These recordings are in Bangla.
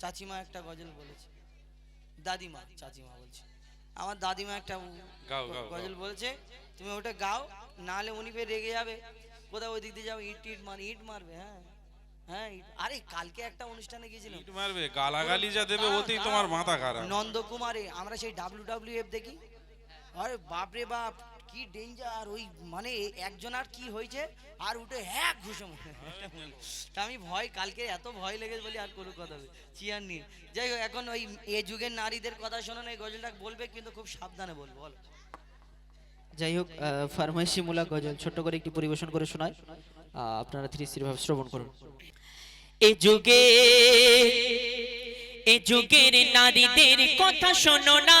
চাচিমা একটা গজল বলেছে। দাদিমা চাচিমা বলছে। আমার দাদিমা একটা গজল বলছে তুমি ওটা গাও নাহলে উনি ফের রেগে যাবে। কোথাও ওই দিক দিয়ে যাও ইট ইট মার ইট মারবে হ্যাঁ। হ্যাঁ আরে কালকে একটা অনুষ্ঠানে গিয়েছিলাম। ইট মারবে গালাগালি যা দেবে ওতেই তোমার মাথা খারাপ। নন্দকুমারে আমরা সেই ডাব্লিউ ডাব্লিউ এফ দেখি। আরে বাপরে বাপ কি ডেঞ্জার ওই মানে একজন আর কি হয়েছে? আর উঠে হ্যাঁ ঘুষম তা আমি ভয় কালকে এত ভয় লেগেছে বলি আর কোনো কথা চিয়ার নিয়ে যাই হোক এখন ওই এ যুগের নারীদের কথা শোনো না এই গজলটা বলবে কিন্তু খুব সাবধানে বলব বলো। যাই হোক ফার্মাসিমূলক গজল ছোট্ট করে একটি পরিবেশন করে শোনায় আপনারা ধীরে স্থির ভাবে শ্রবণ করুন। এ যুগে এ যুগের নারীদের কথা শোনো না।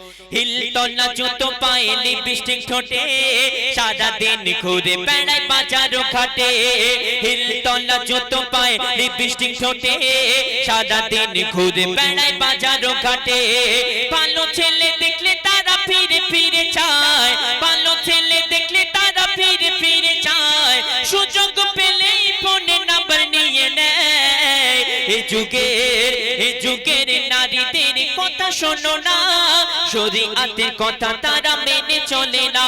হিলতলা জুতো পায়ে লিপস্টিক ঠোঁটে সারা দিন ঘুরে বেড়ায় বাজার ঘাটে। হিলতলা জুতো পায়ে লিপস্টিক ঠোঁটে সারা দিন ঘুরে বেড়ায় বাজার ঘাটে। ভালো ছেলে দেখলে তারা ফিরে ফিরে চায়, ভালো ছেলে দেখলে তারা ফিরে ফিরে চায়। সুযোগ পেলেই ফোনে নাম্বার নিয়ে নেয়। এই যুগের এই যুগের নারীদের কথা শোনো না শরীআতের কথা তারা মেনে চলে না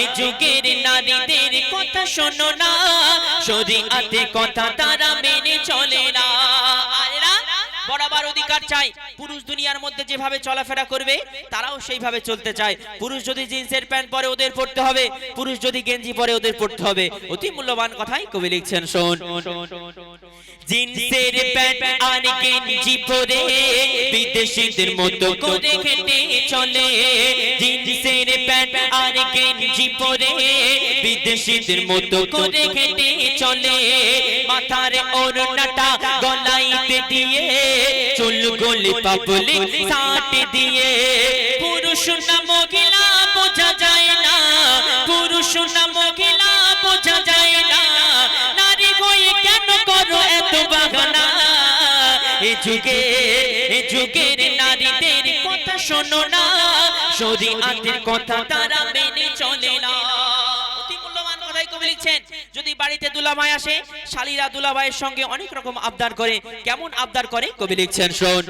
এই যুগের নারীদের কথা শোনো না। শরীয়তের কথা তারা মেনে চলে না বরাবর অধিকার চাই, পুরুষ দুনিয়ার মধ্যে যেভাবে চলাফেরা করবে, তারাও সেইভাবে চলতে চায়। পুরুষ যদি জিন্সের প্যান্ট পরে ওদের পড়তে হবে, পুরুষ যদি গেঞ্জি পরে ওদের পড়তে হবে। অতি মূল্যবান কথাই কবি লিখছেন, শোন। জিন্সের প্যান্ট আর গেঞ্জি পরে বিদেশিদের মতো করে খেটে চলে। জিন্সের প্যান্ট আর গেঞ্জি পরে বিদেশিদের মতো করে খেটে চলে। মাথার ওড়নাটা গলাইতে দিয়ে চুল গোলে পাবলিক দিয়ে, পুরুষ না মহিলা বোঝা যায় না। পুরুষ না মহিলা বোঝা যায় না। নারী হয়ে কেন করো এত বাগানা এ যুগে, এ যুগের নারীদের কথা শোনো না। কথা তারা মেনে চলে না। যদি বাড়িতে দুলাভাই আসে, শালীরা দুলাভাইয়ের সঙ্গে অনেক রকম আবদার করে। কেমন আবদার করে? কবি লিখছেন, শোন।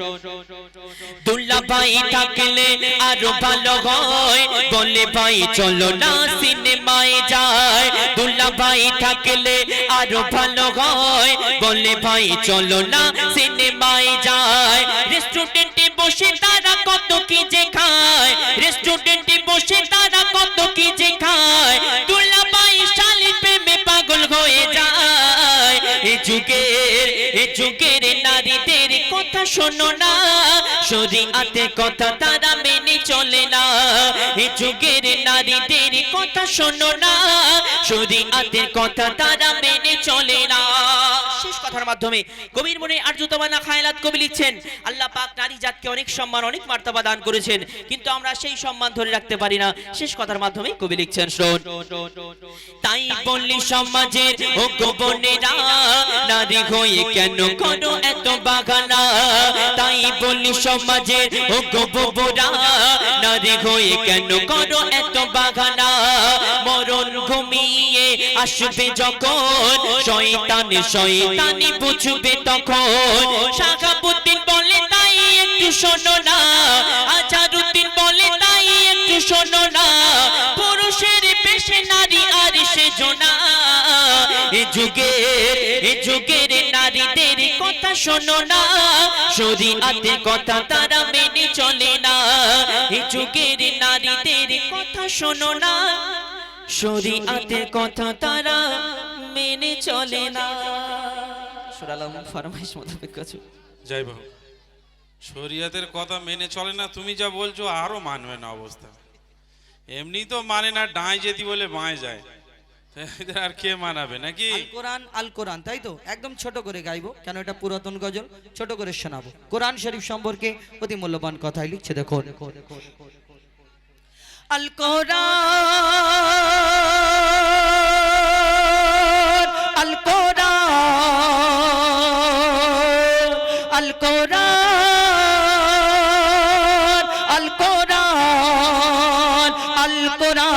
দুলাভাই থাকলে আরও ভালো হয়। বলে ভাই, চলো না সিনেমায় যায় দুলাভাই থাকলে আরও ভালো হয়। বলে ভাই, চলো না সিনেমায় যায় রেস্টুরেন্টে বসে তারা কত কি যে খায়। রেস্টুরেন্টে বসে তারা কত কি যে খায়। দুলাভাই শালি প্রেমে পাগল হয়ে যায়। এ যুগের এ যুগের নারীদের কথা শোনো না। শরীয়তে কথা তারা মেনে চলে না। এ যুগের নারীদের কথা শোনো না। শরীয়তে কথা তারা মেনে চলে না। মাধ্যমে। কবির মনে আর্যতমানা খায়লাত কবি লিখছেন, আল্লাহ পাক নারী জাতকে অনেক সম্মান, অনেক মার্তবা দান করেছেন, কিন্তু আমরা সেই সম্মান ধরে রাখতে পারি না। শেষ কথার মাধ্যমে কবি লিখছেন, শোন, তাই বললি সমাজের ও গোপনেরা নারী হয়ে কেন করো এত বাগানা? তাই বললি সমাজের ও গোপরা নারী হয়ে কেন করো এত বাগানা? মরণ ঘুমিয়ে আসবে যখন, শয়তানে, শয়তানি বুঝবে তখন। শাখাবুদ্দিন বলে, তাই একটু শোনো না। আজারুদ্দিন বলে, তাই একটু শোনো না। পুরুষের পেশে নারী আর সে জোনা এ যুগের এ যুগের নারীদের কথা শোনো না। শরীআতের কথা তারা মেনে চলে না। এ যুগের নারীদের কথা শোনো না। শরীআতের কথা তারা মেনে চলে না। সুরালাম ফরমাইশ মোতাবেক কাছে যাই বাবু শরিয়াতের কথা মেনে চলে না তুমি যা বলছো আরও মানবে না অবস্থা। এমনি তো মানে না ডাঁয় যেতি বলে বাঁয় যায়। আর কে মানাবে নাকি? কোরআন আল কোরআন তাই তো? একদম ছোট করে গাইবো কেন এটা পুরাতন গজল? ছোট করে শোনাবো। কোরআন শরীফ সম্পর্কে অতি মূল্যবান কথাই লিখছে দেখুন। আল কোরআন আল কোরআন কোরআন আল কোরআন আল কোরআন।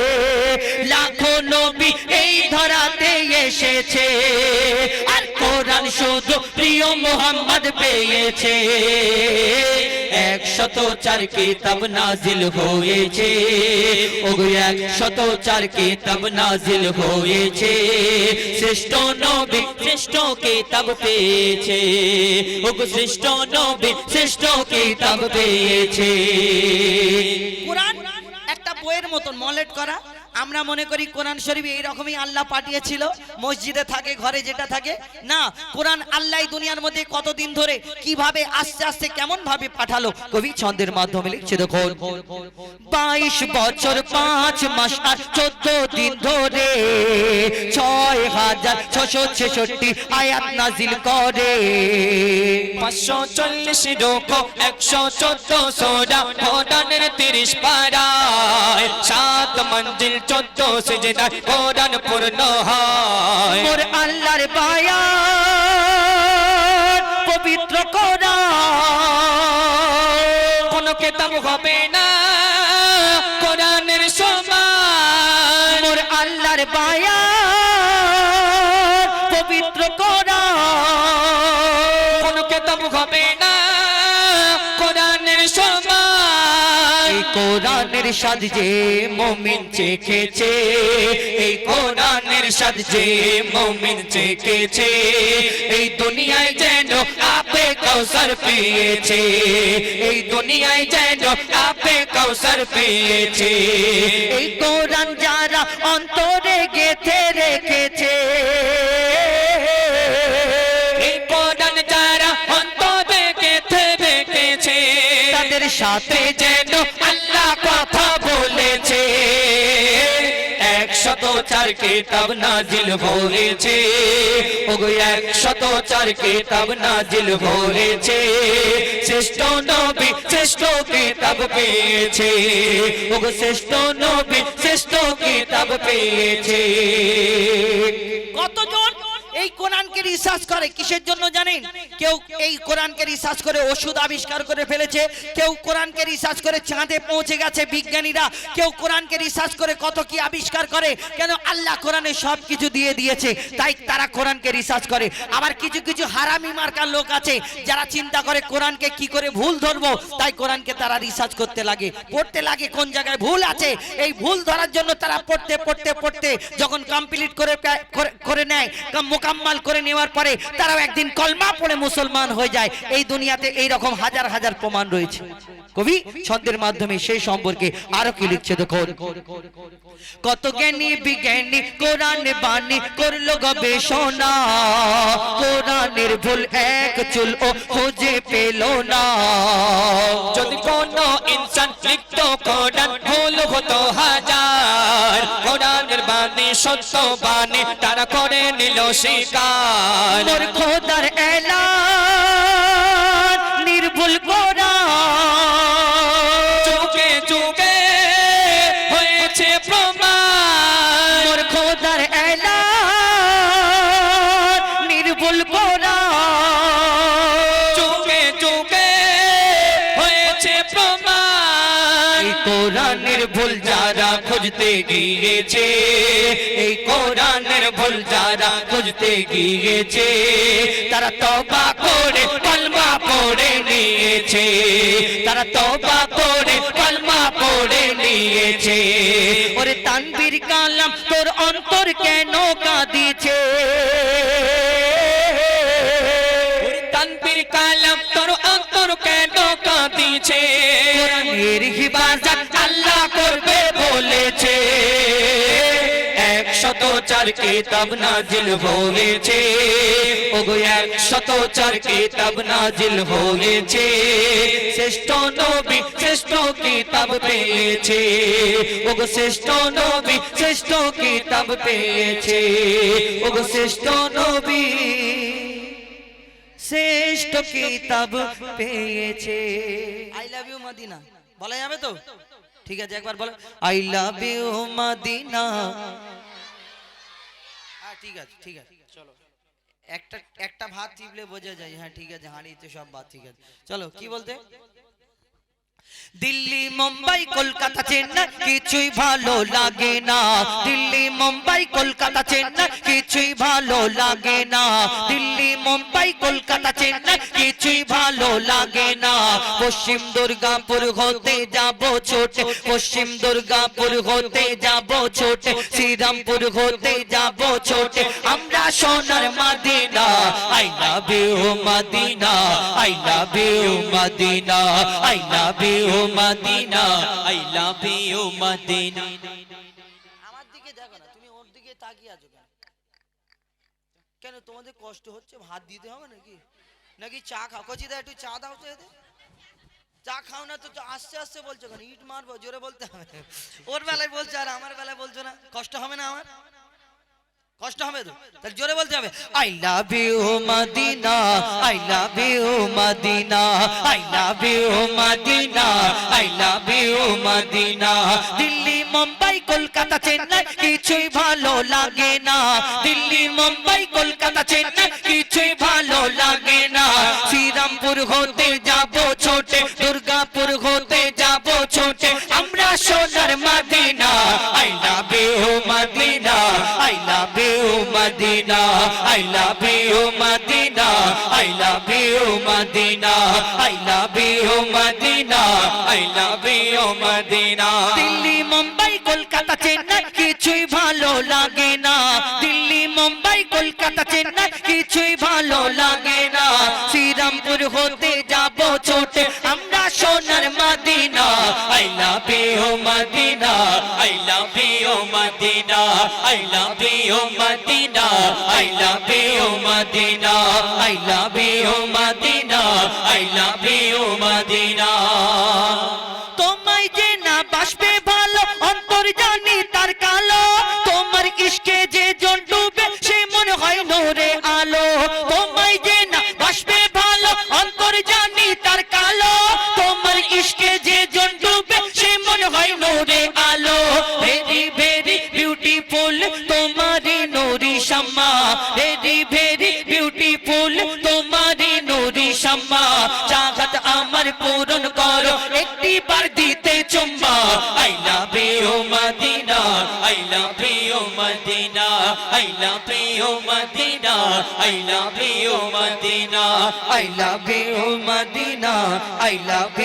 এই ধরাতে এসেছে। আর কোরআন শুধু প্রিয় মোহাম্মদ পেয়েছে। একশত চার কিতাব নাজিল হয়েছে। একশত চার কিতাব নাজিল হয়েছে। শ্রেষ্ঠ নবী শ্রেষ্ঠ কিতাব পেয়েছে। ওগো শ্রেষ্ঠ নবী শ্রেষ্ঠ কিতাব পেয়েছে। কোরআন একটা বইয়ের মতন মলেট করা। আমরা মনে করি কোরআন শরীফ এইরকমই আল্লাহ পাঠিয়েছিল। মসজিদে থাকে, ঘরে যেটা থাকে। না, কোরআন আল্লাহ দুনিয়ার মধ্যে কতদিন ধরে কীভাবে আস্তে আস্তে কেমন ভাবে পাঠালো, কবি ছন্দের মাধ্যমে লিখছে, দেখুন। বাইশ বছর পাঁচ মাস আর চোদ্দ দিন ধরে ছয় হাজার ছশো ছেষট্টি আয়াত নাজিল করে। পাঁচশো চল্লিশ রোকো একশো চোদ্দ সোডা, কোরআনের তিরিশ পাড়ায় সাত মঞ্জিল চোদ্দ সেজদায় কোরআন পূর্ণ হয়। মোর আল্লাহর বায়া পবিত্র কোরআন কোন কেতাব হবে না। কোরআনের সাজ যে মমিন চেখেছে। এই কোরআনের সাথ যে মমিন চেকেছে এই দুনিয়ায় যেন আপে কৌসর পেয়েছে। এই দুনিয়ায় যেন আপে কৌসর পেয়েছে। এই কোরআন যারা অন্তরে গেথে রেখেছে। সাথে যেন একশত চার কেতাব নাজিল হয়েছে। ওগো, একশত চার কেতাব নাজিল হয়েছে। শ্রেষ্ঠ নবী শ্রেষ্ঠ কেতাব পেয়েছে। ওগো, শ্রেষ্ঠ নবী শ্রেষ্ঠ কেতাব পেয়েছে। কোরআনকে রিসার্চ করে, কিসের জন্য জানেন? কেউ এই কোরআনকে রিসার্চ করে ওষুধ আবিষ্কার করে ফেলেছে, কেউ কোরআনকে রিসার্চ করে চাঁদে পৌঁছে গেছে বিজ্ঞানীরা, কেউ কোরআনকে রিসার্চ করে কত কি আবিষ্কার করে, কেন আল্লাহ কোরআনে সব কিছু দিয়ে দিয়েছে, তাই তারা কোরআনকে রিসার্চ করে। আবার কিছু কিছু হারামি মার্কার লোক আছে, যারা চিন্তা করে কোরআনকে কি করে ভুল ধরবো, তাই কোরআনকে তারা রিসার্চ করতে লাগে। পড়তে লাগে কোন জায়গায় ভুল আছে? এই ভুল ধরার জন্য তারা পড়তে পড়তে পড়তে যখন কমপ্লিট করে করে- নেয় মোকাম্মাল করে নেওয়ার পরে তারাও একদিন কলমা পড়ে মুসলমান হয়ে যায়। এই দুনিয়াতে এই রকম হাজার হাজার প্রমাণ রয়েছে। কবি, ছন্দের মাধ্যমে সেই সম্পর্কে আরও কি লিখছে দেখুন। কত জ্ঞানী বিজ্ঞানী কোরআন বাণী করল গবেষণা। কোরআনের ভুল এক চুল ও খুঁজে পেল না। যদি কোন ইনসান লিখত কোরআন ভুল হতো হাজার। কোরআনের বাণী সত্য বাণী তারা করে নিল শিকার। খোদার এলা নির্ভুল কোরআনের ভুল যারা খুঁজতে গিয়েছে, এই কোরআনের ভুল যারা খুঁজতে গিয়েছে, তারা তবা করে কলমা পড়ে নিয়েছে, তারা তবা করে কলমা পড়ে নিয়েছে। ওরে তানবীর কালাম তোর অন্তর কেন কাঁদিছে? চার কিতাব নাজিল হয়েছে। ওগো একশত চার কিতাব নাজিল হয়েছে। শ্রেষ্ঠ নবী শ্রেষ্ঠ কিতাব পেয়েছে। ওগো শ্রেষ্ঠ নবী শ্রেষ্ঠ কিতাব পেয়েছে। ওগো শ্রেষ্ঠ নবী শ্রেষ্ঠ কিতাব পেয়েছে। আই লাভ ইউ মদিনা বলা যাবে তো? ঠিক আছে, একবার বলো। আই লাভ ইউ মদিনা ঠিক আছে ঠিক আছে। চলো। একটা একটা ভাত চিপলে বোঝা যায় হ্যাঁ ঠিক আছে হাঁড়িতে সব ভাত ঠিক আছে। চলো কি বলতে? দিল্লি, মুম্বাই, কলকাতা, চেন্নাই, কিছুই ভালো লাগে না। দিল্লি, মুম্বাই, কলকাতা, চেন্নাই, কিছুই ভালো লাগে না। দিল্লি, মুম্বাই, কলকাতা, চেন্নাই, কিছুই ভালো লাগে না। পশ্চিম দুর্গাপুর হতে যাব ছোটে, পশ্চিম দুর্গাপুর হতে যাব ছোটে, শ্রীরামপুর হতে যাব ছোটে। আমরা সোনার Medina, I you Medina, I you Medina, I love Medina, I love you Medina. আমার দিকে দেখো না, তুমি ওর দিকে তাকিয়ে আছো কেন? কেন তোমাদের কষ্ট হচ্ছে? ভাত দিতে হবে নাকি? নাকি চা খাও? কচিদা একটু চা দাও তো এদের। চা খাও না তো তো আস্তে আস্তে বলছো কেন? ইট মারবো, জোরে বলতে হবে। ওর বেলায় বলছো আর আমার বেলায় বলছো না? কষ্ট হবে না আমার? কষ্ট হবে তো? তাহলে জোরে বলতে হবে, I love you Madina, I love you Madina, I love you Madina, I love you Madina. Delhi, Mumbai, Kolkata, Chennai, কিছুই ভালো লাগে না। দিল্লি, মুম্বাই, কলকাতা, চেন্নাই, কিছুই ভালো লাগে না। শ্রীরামপুর হতে যাব ছোটে, দুর্গাপুর হতে যাব ছোটে। আমরা সোনার Madina, I love you Madina, I love Madina I love you Madina I love you Madina I love you Madina I love you Madina Delhi Mumbai Kolkata Chennai কিছুই ভালো লাগে না দিল্লি মুম্বাই কলকাতা চেন্নাই কিছুই ভালো লাগে না শ্রীরামপুর হতে যাব ছোট আমার পূরণ করো। একটি বার দিতে চুম্মা I love you Madina, I love you Madina, I love you Madina, I love Madina, I love Madina, I love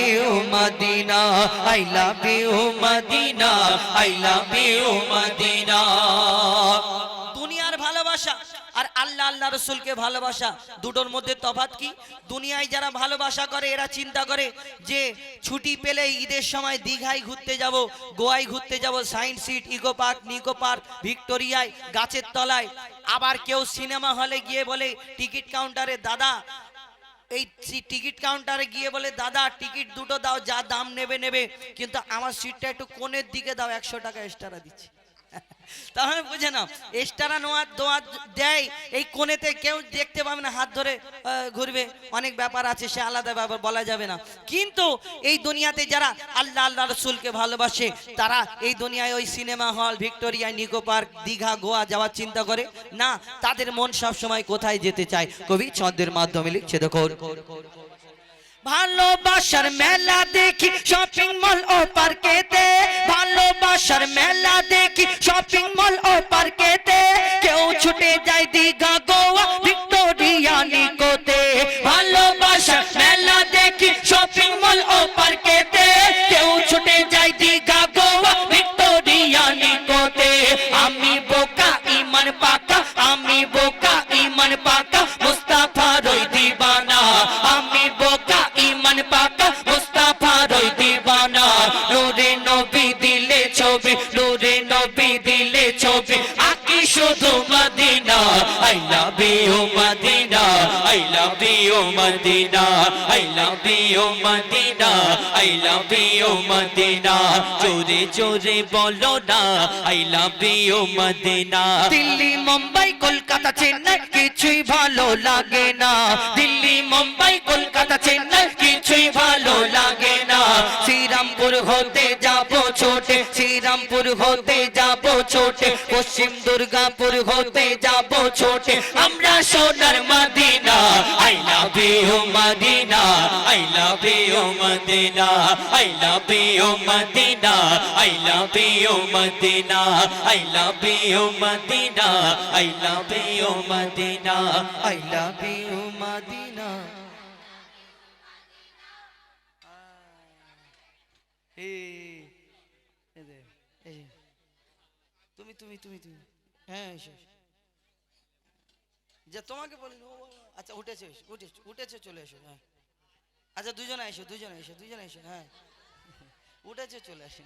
Madina, I love Madina, I love Madina. Allah Allah রসুলকে ভালোবাসা। দুটোর মধ্যে তফাৎ কি? দুনিয়ায় যারা ভালোবাসা করে, এরা চিন্তা করে যে ছুটি পেলে ঈদের সময় দীঘায় ঘুরতে যাব, গোয়ায় ঘুরতে যাব science city eco park Nicco park, ভিক্টোরিয়ায়, গাছের তলায়। আবার কেউ সিনেমা হলে গিয়ে বলে, টিকিট কাউন্টারে দাদা, এই টিকিট কাউন্টারে গিয়ে বলে, দাদা, টিকিট দুটো দাও, যা দাম নেবে নেবে। কিন্তু আমার সিটটা একটু কোণের দিকে দাও, একশো টাকা এক্সট্রা দিচ্ছি। তাহলে বুঝে নাও এক্সট্রা নোয়া দোয়া দেয়, এই কোণেতে কেউ দেখতে পাবে না, হাত ধরে ঘুরবে, অনেক ব্যাপার আছে, সে আলাদা ব্যাপার বলা যাবে না। কিন্তু এই দুনিয়াতে যারা আল্লাহ আল্লাহ রসুলকে ভালোবাসে, তারা এই দুনিয়ায় ওই cinema hall, Victoria, Nicco park, Digha, Goa যাওয়ার চিন্তা করে। না, তাদের মন সব সময় কোথায় যেতে চায়? কবি ছন্দের মাধ্যমে লিখছে দেখো ভালোবাসার মেলা দেখি শপিং মল ও পার্কেতে। ভালোবাসার মেলা দেখি শপিং মল ও পার্কেতে। কেউ ছুটে যায় দীঘা, গোয়া, ভিক্টোরিয়া, নিকোতে। ভালোবাসার মেলা দেখি শপিং মল ও পার্কেতে। ছবি দিলে ছবি আঁকি শুধু Madina. I love you Madina, I love you Madina, I love you Madina, I love you Madina. চোরে চোরে বলো না, I love you Madina. Delhi, Mumbai, Kolkata, Chennai কিছুই ভালো লাগে না। দিল্লি, মুম্বাই, কলকাতা, চেন্নাই কিছুই ভালো লাগে না। শ্রীরামপুর হতে যাব ছোটে, শ্রীরামপুর হতে যাব ছোটে পশ্চিম দুর্গাপুর হতে যাব ছোটে আমরা সোনার Madina I love you Madina I love you Madina I love you Madina I love you Madina I love you Madina I love you Madina I love you Madina এই, এই দে, এই যে। তুমি তুমি তুমি। হ্যাঁ। যে তোমাকে ও আচ্ছা উঠেছে উঠেছে, চলে এসো হ্যাঁ। আচ্ছা দুজনে এসো দুজনে এসো দুজনে এসো হ্যাঁ। উঠেছে, চলে আসে।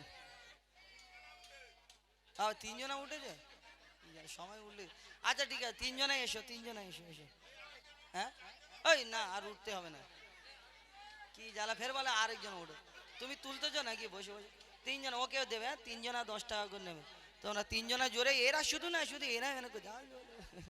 তিনজনা উঠেছে? সময় উঠলে। আচ্ছা ঠিক আছে, তিনজনে এসো তিনজনে এসো এসো। হ্যাঁ? ওই, না, আর উঠতে হবে না। কি জ্বালা, ফের বলে আরেকজন ওঠো তুমি তুলতেছো নাকি? বসে বসে। তিনজন, ওকেও দেবে হ্যাঁ? তিনজনা দশ টাকা করে নেবে। তোমরা তিনজনা জোরে এরা শুধু না শুধু এরা এখানে।